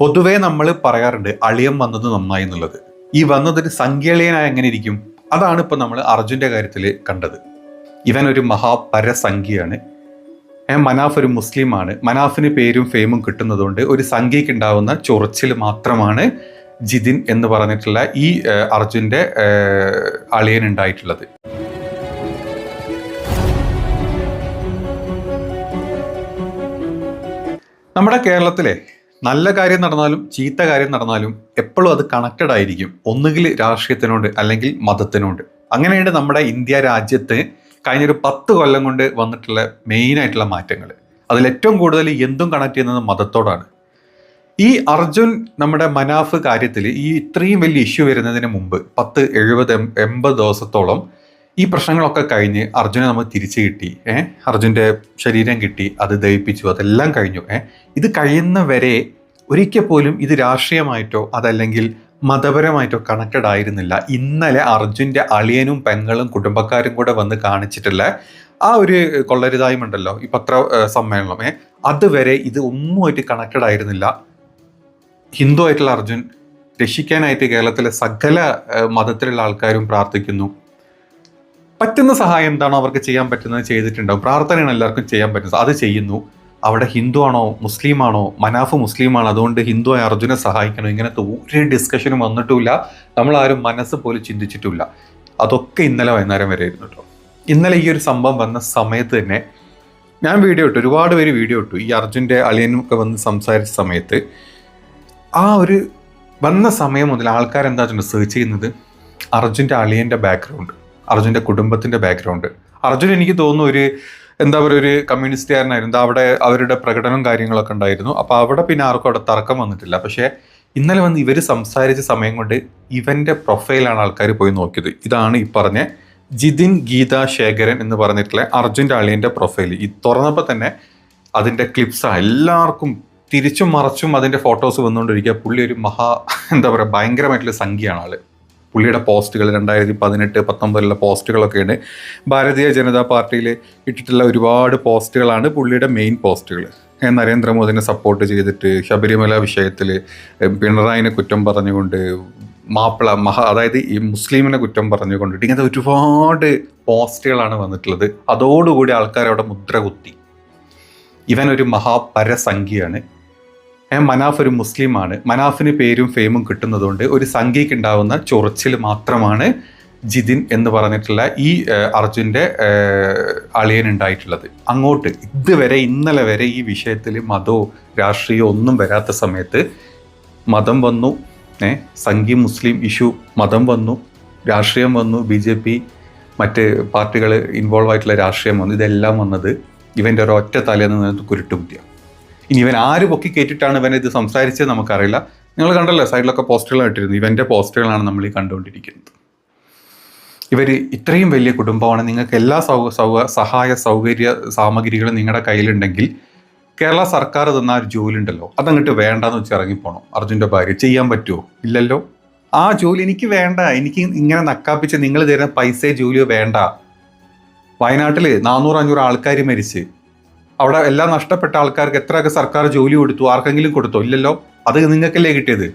പൊതുവേ നമ്മൾ പറയാറുണ്ട് അളിയം വന്നത് നന്നായി എന്നുള്ളത്. ഈ വന്നതൊരു സംഖ്യളിയനായ എങ്ങനെ ഇരിക്കും? അതാണ് ഇപ്പൊ നമ്മൾ അർജുന്റെ കാര്യത്തിൽ കണ്ടത്. ഇവൻ ഒരു മഹാപരസംഖ്യയാണ്. മനാഫ് ഒരു മുസ്ലിമാണ്. മനാഫിന് പേരും ഫെയിമും കിട്ടുന്നതുകൊണ്ട് ഒരു സംഖ്യയ്ക്ക് ഉണ്ടാവുന്ന ചൊറിച്ചിൽ മാത്രമാണ് ജിതിൻ എന്ന് പറഞ്ഞിട്ടുള്ള ഈ അർജുന്റെ അളിയൻ ഉണ്ടായിട്ടുള്ളത്. നമ്മുടെ കേരളത്തിലെ നല്ല കാര്യം നടന്നാലും ചീത്ത കാര്യം നടന്നാലും എപ്പോഴും അത് കണക്റ്റഡ് ആയിരിക്കും. ഒന്നുകിൽ രാഷ്ട്രീയത്തിനോട് അല്ലെങ്കിൽ മതത്തിനോട്. അങ്ങനെയാണ് നമ്മുടെ ഇന്ത്യ രാജ്യത്ത് കഴിഞ്ഞൊരു പത്ത് കൊല്ലം കൊണ്ട് വന്നിട്ടുള്ള മെയിൻ ആയിട്ടുള്ള മാറ്റങ്ങൾ അതിൽ ഏറ്റവും കൂടുതൽ എന്തും കണക്ട് ചെയ്യുന്നത് മതത്തോടാണ്. ഈ അർജുൻ നമ്മുടെ മനാഫ് കാര്യത്തിൽ ഈ ഇത്രയും വലിയ ഇഷ്യൂ വരുന്നതിന് മുമ്പ് പത്ത് എഴുപത് എൺപത് ദിവസത്തോളം ഈ പ്രശ്നങ്ങളൊക്കെ കഴിഞ്ഞ് അർജുനെ നമ്മൾ തിരിച്ചു കിട്ടി. ഏഹ് അർജുന്റെ ശരീരം കിട്ടി അത് ദഹിപ്പിച്ചു അതെല്ലാം കഴിഞ്ഞു. ഏഹ് ഇത് കഴിയുന്ന വരെ ഒരിക്കൽ പോലും ഇത് രാഷ്ട്രീയമായിട്ടോ അതല്ലെങ്കിൽ മതപരമായിട്ടോ കണക്റ്റഡ് ആയിരുന്നില്ല ഇന്നലെ അർജുന്റെ അളിയനും പെങ്ങളും കുടുംബക്കാരും കൂടെ വന്ന് കാണിച്ചിട്ടുള്ള ആ ഒരു കൊള്ളരുതായ്മ ഈ പത്ര സമ്മേളനം. ഏഹ് അതുവരെ ഇത് ഒന്നുമായിട്ട് കണക്റ്റഡ് ആയിരുന്നില്ല ഹിന്ദു ആയിട്ടുള്ള അർജുൻ രക്ഷിക്കാനായിട്ട് കേരളത്തിലെ സകല മതത്തിലുള്ള ആൾക്കാരും പ്രാർത്ഥിക്കുന്നു. പറ്റുന്ന സഹായം എന്താണോ അവർക്ക് ചെയ്യാൻ പറ്റുന്നത് ചെയ്തിട്ടുണ്ടാവും. പ്രാർത്ഥനയാണ് എല്ലാവർക്കും ചെയ്യാൻ പറ്റുന്നത്. അത് ചെയ്യുന്നു. അവിടെ ഹിന്ദു ആണോ മുസ്ലിം ആണോ മനാഫ് മുസ്ലിം മുസ്ലിമാണ് അതുകൊണ്ട് ഹിന്ദു ആയ അർജുനെ സഹായിക്കണം. ഇങ്ങനത്തെ ഒരു ഡിസ്കഷനും വന്നിട്ടുമില്ല. നമ്മൾ ആരും മനസ്സ് പോലും ചിന്തിച്ചിട്ടില്ല അതൊക്കെ ഇന്നലെ വൈകുന്നേരം വരെ ആയിരുന്നു കേട്ടോ. ഇന്നലെ ഈ ഒരു സംഭവം വന്ന സമയത്ത് തന്നെ ഞാൻ വീഡിയോ ഇട്ടു. ഒരുപാട് പേര് വീഡിയോ ഇട്ടു. ഈ അർജുന്റെ അളിയനും ഒക്കെ വന്ന് സംസാരിച്ച സമയത്ത് ആ ഒരു വന്ന സമയം മുതൽ ആൾക്കാരെന്താ സെർച്ച് ചെയ്യുന്നത് അർജുന്റെ അളിയന്റെ ബാക്ക്ഗ്രൗണ്ട് അർജുന്റെ കുടുംബത്തിന്റെ ബാക്ക്ഗ്രൗണ്ട് അർജുൻ എനിക്ക് തോന്നുന്നു ഒരു എന്താ പറയുക ഒരു കമ്മ്യൂണിസ്റ്റുകാരനായിരുന്നു. അവിടെ അവരുടെ പ്രകടനവും കാര്യങ്ങളൊക്കെ ഉണ്ടായിരുന്നു. അപ്പോൾ അവിടെ പിന്നെ ആർക്കും അവിടെ തർക്കം വന്നിട്ടില്ല. പക്ഷേ ഇന്നലെ വന്ന് ഇവർ സംസാരിച്ച സമയം കൊണ്ട് ഇവന്റെ പ്രൊഫൈലാണ് ആൾക്കാർ പോയി നോക്കിയത്. ഇതാണ് ഈ പറഞ്ഞ ജിതിൻ ഗീത ശേഖരൻ എന്ന് പറഞ്ഞിട്ടുള്ള അർജുൻ അളിയന്റെ പ്രൊഫൈൽ ഈ തുറന്നപ്പോൾ തന്നെ അതിന്റെ ക്ലിപ്സാണ് എല്ലാവർക്കും തിരിച്ചും മറച്ചും അതിന്റെ ഫോട്ടോസ് വന്നുകൊണ്ടിരിക്കുക. പുള്ളി ഒരു മഹാ എന്താ പറയുക ഭയങ്കരമായിട്ടുള്ള സംഖ്യയാണ് ആൾ. പുള്ളിയുടെ പോസ്റ്റുകൾ രണ്ടായിരത്തി പതിനെട്ട് പത്തൊമ്പതിലുള്ള പോസ്റ്റുകളൊക്കെയാണ് ഭാരതീയ ജനതാ പാർട്ടിയിൽ ഇട്ടിട്ടുള്ള ഒരുപാട് പോസ്റ്റുകളാണ് പുള്ളിയുടെ മെയിൻ പോസ്റ്റുകൾ. നരേന്ദ്രമോദിനെ സപ്പോർട്ട് ചെയ്തിട്ട് ശബരിമല വിഷയത്തിൽ പിണറായിനെ കുറ്റം പറഞ്ഞുകൊണ്ട് മാപ്പിള മഹാ അതായത് ഈ മുസ്ലിമിനെ കുറ്റം പറഞ്ഞുകൊണ്ടിട്ട് ഇങ്ങനത്തെ ഒരുപാട് പോസ്റ്റുകളാണ് വന്നിട്ടുള്ളത്. അതോടുകൂടി ആൾക്കാരവിടെ മുദ്ര കുത്തി. ഇവൻ ഒരു മഹാപരസംഖ്യയാണ്. മനാഫ് ഒരു മുസ്ലിമാണ്. മനാഫിന് പേരും ഫെയിമും കിട്ടുന്നതുകൊണ്ട് ഒരു സംഖ്യയ്ക്ക് ഉണ്ടാവുന്ന ചൊറിച്ചിൽ മാത്രമാണ് ജിതിൻ എന്ന് പറഞ്ഞിട്ടുള്ള ഈ അർജുന്റെ അളിയൻ ഉണ്ടായിട്ടുള്ളത് അങ്ങോട്ട് ഇതുവരെ ഇന്നലെ വരെ ഈ വിഷയത്തിൽ മതമോ രാഷ്ട്രീയമോ ഒന്നും വരാത്ത സമയത്ത് മതം വന്നു ഏ സംഘി മുസ്ലിം ഇഷ്യൂ മതം വന്നു രാഷ്ട്രീയം വന്നു ബി ജെ പി മറ്റ് പാർട്ടികൾ ഇൻവോൾവ് ആയിട്ടുള്ള രാഷ്ട്രീയം വന്നു ഇതെല്ലാം വന്നത് ഇവന്റെ ഒറ്റ തലേന്ന് നിന്ന് കുരുട്ടുകുത്തിയ ഇനി ഇവൻ ആര് പൊക്കി കയറ്റിട്ടാണ് ഇവൻ ഇത് സംസാരിച്ചത് നമുക്കറിയില്ല. നിങ്ങൾ കണ്ടല്ലോ സൈഡിലൊക്കെ പോസ്റ്ററുകൾ ഇട്ടിരുന്നു. ഇവന്റെ പോസ്റ്ററുകളാണ് നമ്മൾ ഈ കണ്ടുകൊണ്ടിരിക്കുന്നത്. ഇവർ ഇത്രയും വലിയ കുടുംബമാണ്. നിങ്ങൾക്ക് എല്ലാ സൗ സൗ സഹായ സൗകര്യ സാമഗ്രികളും നിങ്ങളുടെ കയ്യിലുണ്ടെങ്കിൽ കേരള സർക്കാർ തന്ന ഒരു ജോലി ഉണ്ടല്ലോ അതങ്ങോട്ട് വേണ്ടെന്ന് വെച്ച് ഇറങ്ങിപ്പോണം? അർജുന്റെ ഭാര്യ ചെയ്യാൻ പറ്റുമോ ഇല്ലല്ലോ. ആ ജോലി എനിക്ക് വേണ്ട. എനിക്ക് ഇങ്ങനെ നക്കാപ്പിച്ച് നിങ്ങൾ തരുന്ന പൈസയോ ജോലിയോ വേണ്ട. വയനാട്ടിൽ നാനൂറ് അഞ്ഞൂറ് ആൾക്കാർ മരിച്ച്. അവിടെ എല്ലാം നഷ്ടപ്പെട്ട ആൾക്കാർക്ക് എത്രയൊക്കെ സർക്കാർ ജോലി കൊടുത്തു ആർക്കെങ്കിലും കൊടുത്തു? ഇല്ലല്ലോ. അത് നിങ്ങൾക്കല്ലേ കിട്ടിയത്?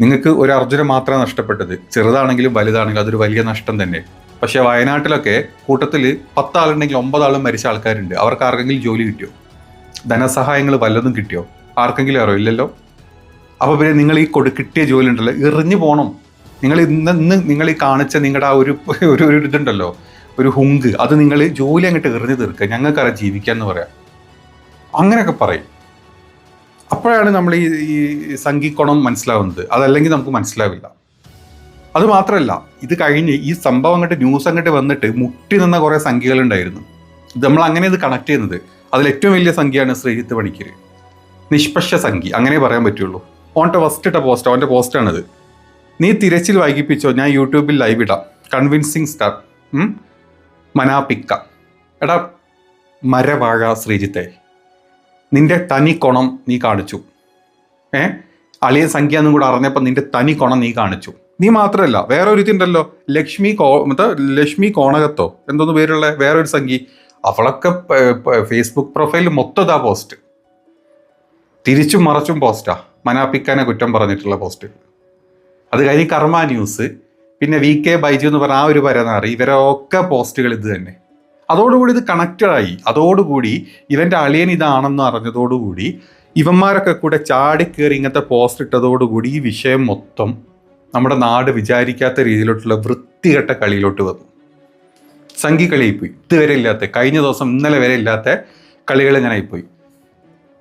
നിങ്ങൾക്ക് ഒരു അർജുന മാത്രമേ നഷ്ടപ്പെട്ടത്. ചെറുതാണെങ്കിലും വലുതാണെങ്കിലും അതൊരു വലിയ നഷ്ടം തന്നെ. പക്ഷേ വയനാട്ടിലൊക്കെ കൂട്ടത്തിൽ പത്താളുണ്ടെങ്കിൽ ഒമ്പതാളും മരിച്ച ആൾക്കാരുണ്ട്. അവർക്ക് ആർക്കെങ്കിലും ജോലി കിട്ടിയോ? ധനസഹായങ്ങൾ വല്ലതും കിട്ടിയോ? ആർക്കെങ്കിലും അറിയോ? ഇല്ലല്ലോ. അപ്പോൾ പിന്നെ നിങ്ങൾ ഈ കൊടു കിട്ടിയ ജോലി ഉണ്ടല്ലോ. എറിഞ്ഞു പോകണം നിങ്ങൾ ഇന്ന് ഇന്ന് നിങ്ങൾ ഈ കാണിച്ച നിങ്ങളുടെ ആ ഒരു ഒരു ഇതുണ്ടല്ലോ. ഒരു ഹുങ്ക്. അത് നിങ്ങൾ ജോലി അങ്ങോട്ട് എറിഞ്ഞു തീർക്കുക ഞങ്ങൾക്കറിയാം ജീവിക്കാന്ന് പറയാം. അങ്ങനെയൊക്കെ പറയും. അപ്പോഴാണ് നമ്മൾ ഈ ഈ സംഘിക്കോണം മനസ്സിലാവുന്നത്. അതല്ലെങ്കിൽ നമുക്ക് മനസ്സിലാവില്ല. അത് മാത്രമല്ല ഇത് കഴിഞ്ഞ് ഈ സംഭവം അങ്ങോട്ട് ന്യൂസ് അങ്ങോട്ട് വന്നിട്ട് മുട്ടി നിന്ന കുറേ സംഖ്യകളുണ്ടായിരുന്നു ഇത് നമ്മൾ അങ്ങനെ ഇത് കണക്ട് ചെയ്യുന്നത്. അതിൽ ഏറ്റവും വലിയ സംഖ്യയാണ് ശ്രീജിത്ത് പണിക്കർ നിഷ്പക്ഷ സംഖ്യ അങ്ങനെ പറയാൻ പറ്റുള്ളൂ. ഓന്റെ ഫസ്റ്റ് ഇട്ട പോസ്റ്റ് അവന്റെ പോസ്റ്റാണിത് നീ തിരച്ചിൽ വൈകിപ്പിച്ചോ? ഞാൻ യൂട്യൂബിൽ ലൈവ് ഇടാം. കൺവിൻസിങ് സ്റ്റാർ മനാപിക്ക. എടാ മരവാഴ ശ്രീജിത്തെ നിന്റെ തനി കൊണം നീ കാണിച്ചു. ഏ? അളിയ സംഖ്യ എന്നും കൂടെ അറിഞ്ഞപ്പോൾ നിന്റെ തനി കൊണം നീ കാണിച്ചു. നീ മാത്രമല്ല വേറെ ഒരു ഇതുണ്ടല്ലോ ലക്ഷ്മി കോ ലക്ഷ്മി കോണകത്തോ? എന്തോന്ന് പേരുള്ള ഒരു സംഖ്യ. അവളൊക്കെ ഫേസ്ബുക്ക് പ്രൊഫൈൽ മൊത്തതാ പോസ്റ്റ് തിരിച്ചും മറച്ചും പോസ്റ്റാ മനാപ്പിക്കാനെ കുറ്റം പറഞ്ഞിട്ടുള്ള പോസ്റ്റ് അത് കഴിഞ്ഞ് കർമ്മ ന്യൂസ് പിന്നെ വി കെ ബൈജു എന്ന് പറഞ്ഞ ആ ഒരു പരനാറി ഇവരൊക്കെ പോസ്റ്റുകൾ ഇത് തന്നെ. അതോടുകൂടി ഇത് കണക്റ്റഡായി അതോടുകൂടി ഇവന്റെ അളിയൻ ഇതാണെന്ന് അറിഞ്ഞതോടുകൂടി ഇവന്മാരൊക്കെ കൂടെ ചാടിക്കേറി ഇങ്ങനത്തെ പോസ്റ്റ് ഇട്ടതോടുകൂടി ഈ വിഷയം മൊത്തം നമ്മുടെ നാട് വിചാരിക്കാത്ത രീതിയിലോട്ടുള്ള വൃത്തികെട്ട കളിയിലോട്ട് വന്നു. സംഘി കളിയായിപ്പോയി. ഇതുവരെ ഇല്ലാത്ത കഴിഞ്ഞ ദിവസം ഇന്നലെ വരെ ഇല്ലാത്ത കളികൾ ഇങ്ങനെ ആയിപ്പോയി.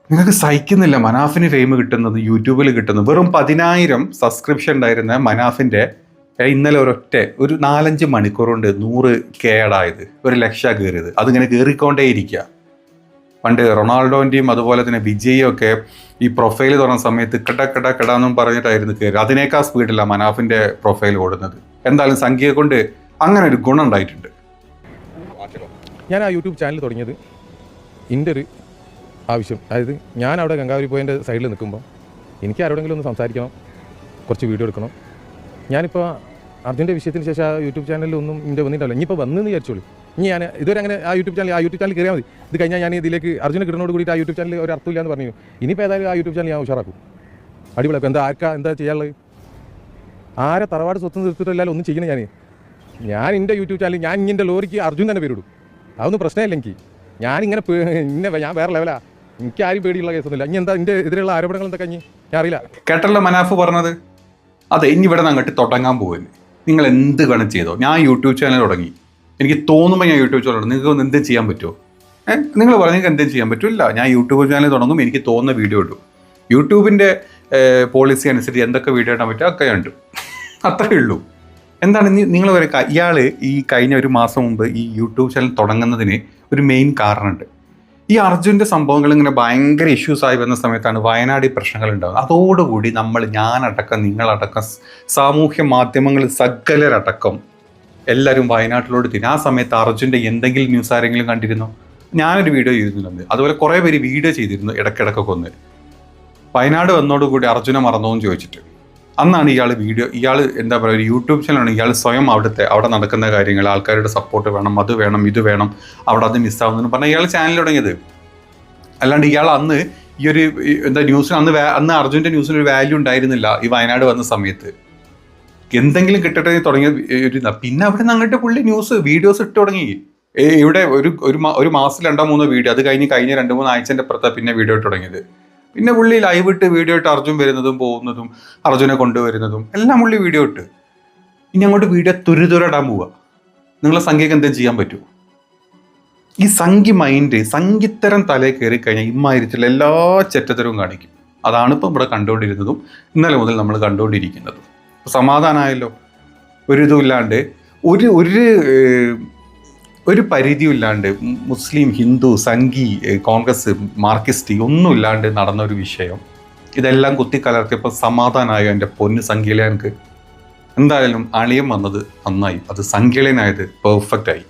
നിങ്ങൾക്ക് സഹിക്കുന്നില്ല മനാഫിന് ഫെയിം കിട്ടുന്നത് യൂട്യൂബിൽ കിട്ടുന്നത്. വെറും പതിനായിരം സബ്സ്ക്രിപ്ഷൻ ഉണ്ടായിരുന്ന മനാഫിന്റെ ഏ, ഇന്നലെ ഒരൊറ്റ ഒരു നാലഞ്ച് മണിക്കൂർ കൊണ്ട് നൂറ് കേടായത് ഒരു ലക്ഷ കയറിയത്. അതിങ്ങനെ കയറിക്കൊണ്ടേ ഇരിക്കുക പണ്ട് റൊണാൾഡോന്റെയും അതുപോലെ തന്നെ വിജയും ഒക്കെ ഈ പ്രൊഫൈൽ തുറന്ന സമയത്ത് കിട കിട കിടാന്നും പറഞ്ഞിട്ടായിരുന്നു കയറി അതിനേക്കാൾ സ്പീഡില്ല മനാഫിന്റെ പ്രൊഫൈൽ ഓടുന്നത്. എന്തായാലും സംഖ്യയെ കൊണ്ട് അങ്ങനെ ഒരു ഗുണം ഉണ്ടായിട്ടുണ്ട്. ഞാൻ ആ യൂട്യൂബ് ചാനൽ തുടങ്ങിയത് എന്റെ ഒരു ആവശ്യം. അതായത് ഞാൻ അവിടെ ഗംഗാവരി പോയിന്റെ സൈഡിൽ നിൽക്കുമ്പോൾ എനിക്ക് ആരോടെങ്കിലും ഒന്ന് സംസാരിക്കണം കുറച്ച് വീഡിയോ എടുക്കണം. ഞാനിപ്പോൾ അർജുന്റെ വിഷയത്തിന് ശേഷം ആ യൂട്യൂബ് ചാനലിൽ ഒന്നും ഇതിന്റെ വന്നിട്ടില്ല. ഇനിയിപ്പോൾ വന്നെന്ന് വിചാരിച്ചോളൂ. ഇനി ഞാൻ ഇതുവരെ അങ്ങനെ ആ യൂട്യൂബ് ചാനൽ ആ യൂട്യൂബ് ചാനൽ കയറിയാൽ മതി. ഇത് കഴിഞ്ഞാൽ ഞാൻ ഇതിലേക്ക് അർജുന കിട്ടുന്നതോട് കൂടിയിട്ട് ആ യൂട്യൂബ് ചാനൽ ഒരു അർത്ഥമില്ല എന്ന് പറഞ്ഞു. ഇനിയിപ്പോൾ ഏതായാലും ആ യൂട്യൂബ് ചാനൽ ഞാൻ ഉഷാറാക്കും. അടിപൊളിയാക്കും. എന്താ ആർക്കാ എന്താ ചെയ്യാനുള്ളത്? ആരെ തറവാട് സ്വത്ത് നിർത്തിയിട്ടില്ലാലും ഒന്നും ചെയ്യണം ഞാൻ ഞാൻ എന്റെ യൂട്യൂബ് ചാനൽ ഞാൻ ഇങ്ങനെ ലോറിക്ക് അർജുൻ തന്നെ പേരിടും. അതൊന്നും പ്രശ്നമില്ല എനിക്ക്. ഞാനിങ്ങനെ ഇന്നെ ഞാൻ വേറെ ലെവലാ എനിക്ക് ആരും പേടിയുള്ള കേസൊന്നുമില്ല. ഇനി എന്താ എന്റെ എതിരെയുള്ള ആരോപണങ്ങൾ എന്തൊക്കെ ഞാൻ അറിയില്ല. കേട്ടല്ലോ മനാഫ് പറഞ്ഞത്. അതെ ഇനി ഇവിടെ നിന്ന് അങ്ങോട്ട് തുടങ്ങാൻ പോകുന്നു നിങ്ങൾ എന്ത് വേണം ചെയ്തോ? ഞാൻ യൂട്യൂബ് ചാനൽ തുടങ്ങി. എനിക്ക് തോന്നുമ്പോൾ ഞാൻ യൂട്യൂബ് ചാനൽ തുടങ്ങും. നിങ്ങൾക്ക് എന്തും ചെയ്യാൻ പറ്റുമോ? ഏഹ് നിങ്ങൾ പറഞ്ഞു നിങ്ങൾക്ക് എന്തും ചെയ്യാൻ പറ്റില്ല. ഞാൻ യൂട്യൂബ് ചാനൽ തുടങ്ങും എനിക്ക് തോന്നുന്ന വീഡിയോ ഇടും. യൂട്യൂബിന്റെ പോളിസി അനുസരിച്ച് എന്തൊക്കെ വീഡിയോ ഇടാൻ പറ്റുമോ ഒക്കെ ഉണ്ട് അത്രേ ഉള്ളൂ. എന്താണ് നിങ്ങൾ വരെ ഇയാൾ ഈ കഴിഞ്ഞ ഒരു മാസം മുമ്പ് ഈ യൂട്യൂബ് ചാനൽ തുടങ്ങുന്നതിന് ഒരു മെയിൻ കാരണമുണ്ട്. ഈ അർജുന്റെ സംഭവങ്ങൾ ഇങ്ങനെ ഭയങ്കര ഇഷ്യൂസ് ആയി വന്ന സമയത്താണ് വയനാട് പ്രശ്നങ്ങൾ ഉണ്ടാകുന്നത് അതോടുകൂടി നമ്മൾ ഞാനടക്കം നിങ്ങളടക്കം സാമൂഹ്യ മാധ്യമങ്ങൾ സകലരടക്കം എല്ലാവരും വയനാട്ടിലോട് തിരി ആ സമയത്ത് അർജുന്റെ എന്തെങ്കിലും ന്യൂസ് ആരെങ്കിലും കണ്ടിരുന്നോ? ഞാനൊരു വീഡിയോ ചെയ്തിരുന്നുണ്ട് അതുപോലെ കുറേ പേര് വീഡിയോ ചെയ്തിരുന്നു ഇടയ്ക്കിടയ്ക്കൊക്കെ ഒന്ന്. വയനാട് വന്നോടുകൂടി അർജുനെ മറന്നോന്ന് ചോദിച്ചിട്ട്. അന്നാണ് ഇയാൾ വീഡിയോ ഇയാൾ എന്താ പറയുക ഒരു യൂട്യൂബ് ചാനലാണ് ഇയാൾ സ്വയം അവിടുത്തെ അവിടെ നടക്കുന്ന കാര്യങ്ങൾ ആൾക്കാരുടെ സപ്പോർട്ട് വേണം അത് വേണം ഇത് വേണം അവിടെ അത് മിസ്സാവുന്നു പറഞ്ഞാൽ ഇയാൾ ചാനൽ തുടങ്ങിയത്. അല്ലാണ്ട് ഇയാൾ അന്ന് ഈ ഒരു എന്താ ന്യൂസിന് അന്ന് അന്ന് അർജുന്റെ ന്യൂസിന് ഒരു വാല്യൂ ഉണ്ടായിരുന്നില്ല ഈ വയനാട് വന്ന സമയത്ത്. എന്തെങ്കിലും കിട്ടട്ടെ തുടങ്ങിയ ഒരു. പിന്നെ അവിടെ നിന്ന് അങ്ങോട്ട് പുള്ളി ന്യൂസ് വീഡിയോസ് ഇട്ട് തുടങ്ങി. ഇവിടെ ഒരു ഒരു മാസം രണ്ടോ മൂന്നോ വീഡിയോ അത് കഴിഞ്ഞ് കഴിഞ്ഞ രണ്ട് മൂന്ന് ആഴ്ചന്റെ അപ്പുറത്താണ് പിന്നെ വീഡിയോ ഇട്ട് തുടങ്ങിയത്. പിന്നെ പുള്ളി ലൈവ് ഇട്ട് വീഡിയോ ഇട്ട് അർജുൻ വരുന്നതും പോകുന്നതും അർജുനെ കൊണ്ടുവരുന്നതും എല്ലാം പുള്ളി വീഡിയോ ഇട്ട്. ഇനി അങ്ങോട്ട് വീഡിയോ തുരുതുരടാൻ പോവുക നിങ്ങളെ സംഖ്യക്ക് എന്തെങ്കിലും ചെയ്യാൻ പറ്റുമോ ഈ സംഖ്യ മൈൻഡ് സംഖ്യത്തരം തലയിൽ കയറി കഴിഞ്ഞാൽ ഇമ്മാതിരത്തിലുള്ള എല്ലാ ചെറ്റത്തരവും കാണിക്കും. അതാണ് ഇപ്പം ഇവിടെ കണ്ടുകൊണ്ടിരുന്നതും ഇന്നലെ മുതൽ നമ്മൾ കണ്ടുകൊണ്ടിരിക്കുന്നതും. സമാധാനമായല്ലോ ഒരു ഇതുമില്ലാണ്ട് ഒരു ഒരു ഒരു പരിധിയും ഇല്ലാണ്ട് മുസ്ലിം ഹിന്ദു സംഘി കോൺഗ്രസ് മാർക്കിസ്റ്റ് ഒന്നും ഇല്ലാണ്ട് നടന്ന ഒരു വിഷയം. ഇതെല്ലാം കുത്തിക്കലർത്തിയപ്പോൾ സമാധാനമായോ എന്റെ പൊന്ന് സംഖ്യയിലേക്ക് എന്തായാലും അളിയം വന്നത് നന്നായി. അത് സംഖ്യലനായത് പെർഫെക്റ്റ് ആയി.